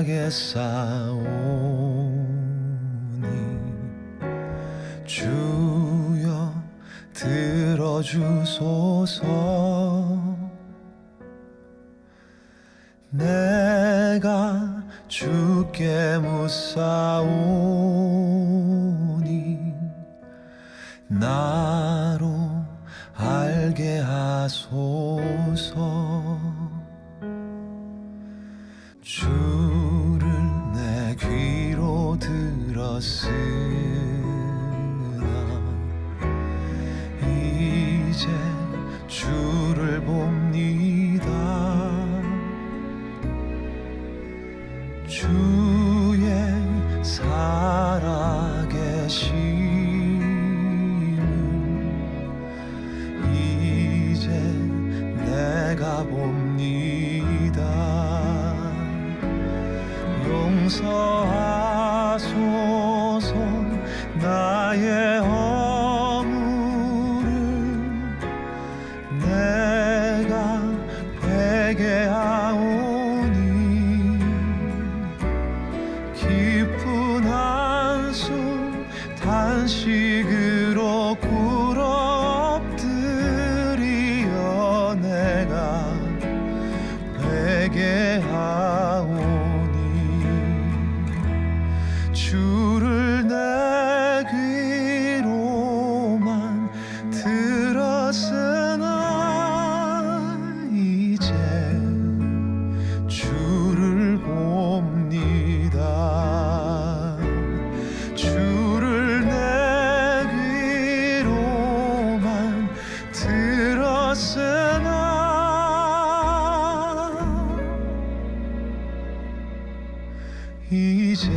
나가겠사오니 주여 들어주소서. 내가 주께 묻사오니 나로 알게 하소서. 주 들었으나 이제 주를 봅니다. 주의 살아계심을 이제 내가 봅니다. 용서하소서 나의 허물을 내가 회개하오니 깊은 한숨 단식 들었으나. 이제